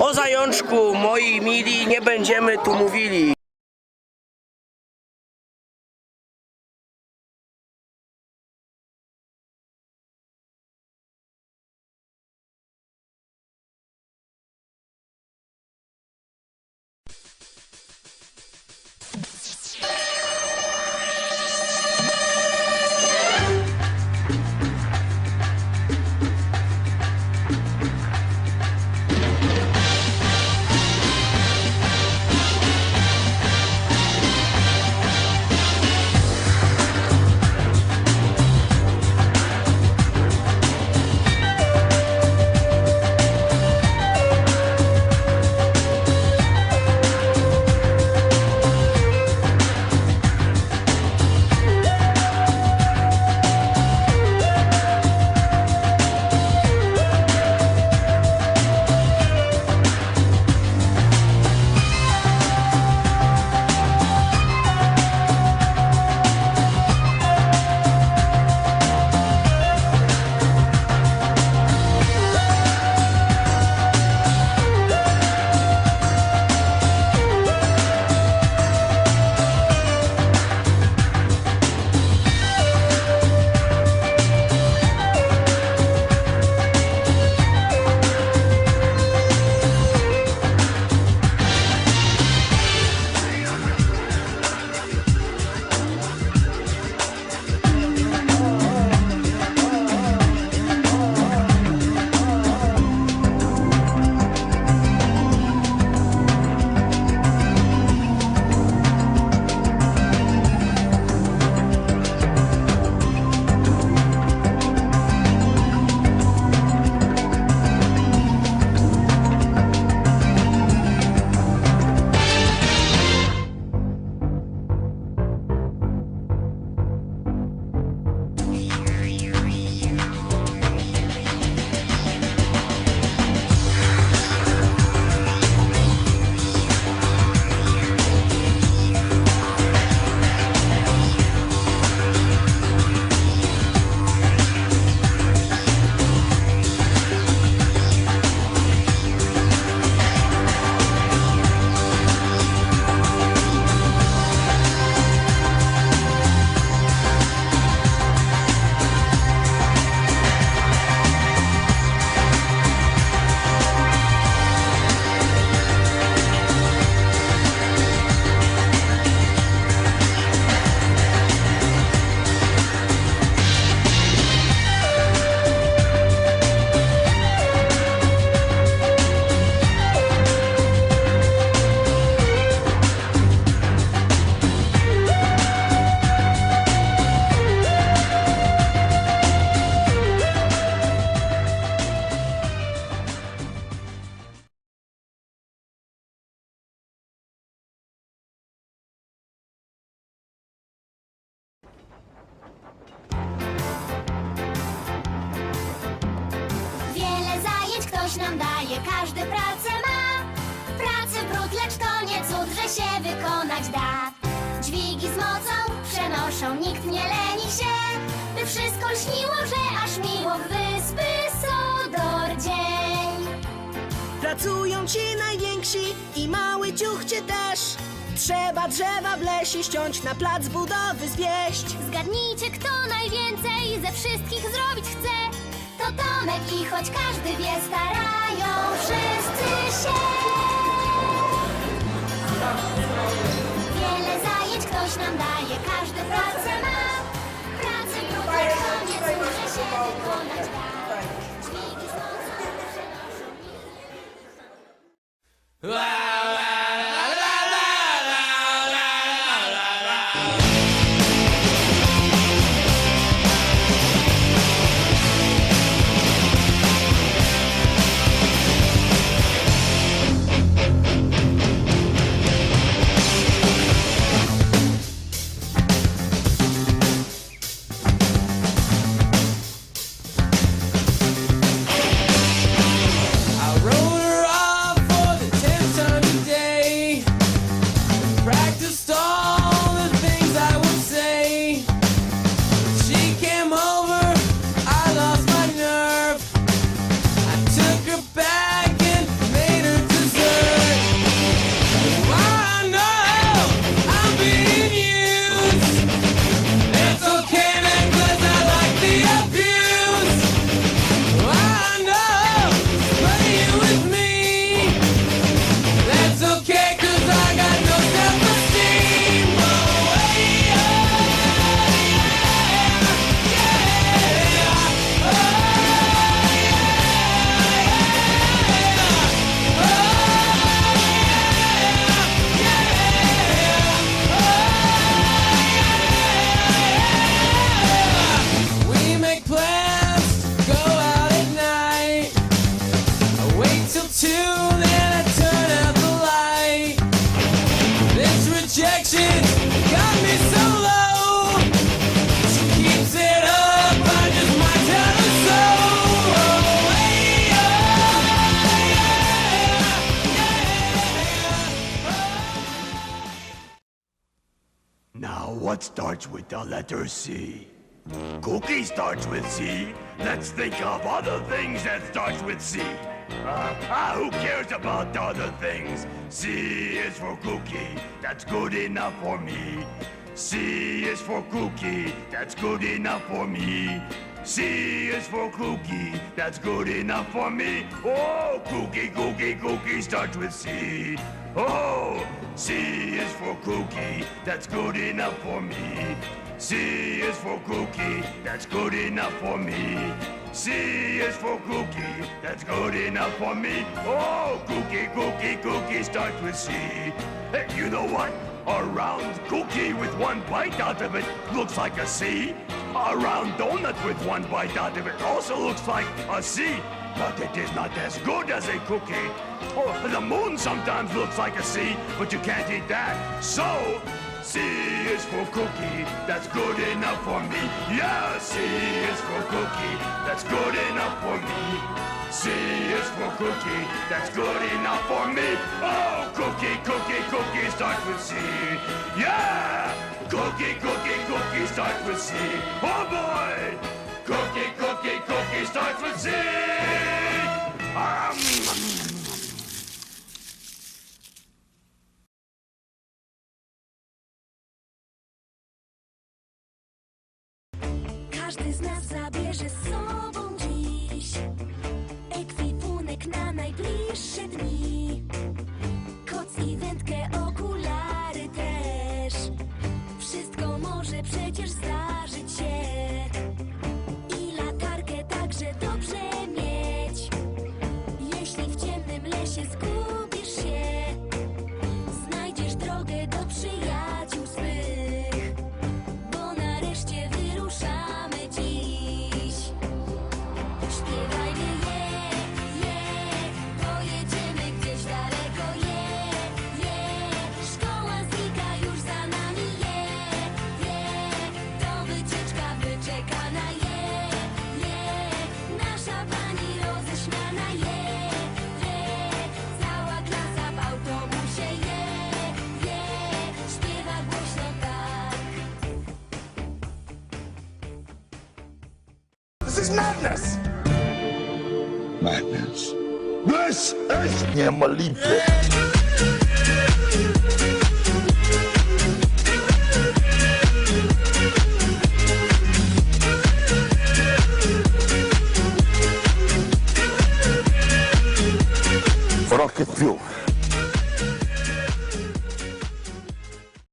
O zajączku, moi mili, nie będziemy tu mówili. Nam daje, każdy pracę ma. Pracy brud, lecz to nie cud, że się wykonać da. Dźwigi z mocą przenoszą, nikt nie leni się, by wszystko śniło, że aż miło w wyspy Sodor dzień. Pracują ci najwięksi i mały ciuch cię też. Trzeba drzewa w lesie ściąć, na plac budowy zwieść. Zgadnijcie, kto najwięcej ze wszystkich zrobić chce. To Tomek i choć każdy wie, starają wszyscy się. Wiele zajęć ktoś nam daje, każdy pracę ma. Pracy brudnej koniec, muszę się wykonać da. Dźwigi What starts with the letter C? Cookie starts with C. Let's think of other things that starts with C. Uh, ah, who cares about the other things? C is for cookie. That's good enough for me. C is for cookie. That's good enough for me. C is for cookie. That's good enough for me. Oh, cookie, cookie, cookie starts with C. Oh, C is for cookie. That's good enough for me. C is for cookie. That's good enough for me. C is for cookie. That's good enough for me. Oh, cookie, cookie, cookie starts with C. Hey, you know what? A round cookie with one bite out of it looks like a C. A round donut with one bite out of it also looks like a C. But it is not as good as a cookie. Oh, the moon sometimes looks like a C, but you can't eat that. So, C is for cookie, that's good enough for me. Yeah, C is for cookie, that's good enough for me. C is for cookie, that's good enough for me. Oh, cookie, cookie, cookie starts with C. Yeah, cookie, cookie, cookie starts with C. Oh boy, cookie, cookie, cookie starts with C. Um, Każdy z nas zabierze z sobą dziś ekwipunek na najbliższe dni. Is madness! Madness. This is niemożliwe!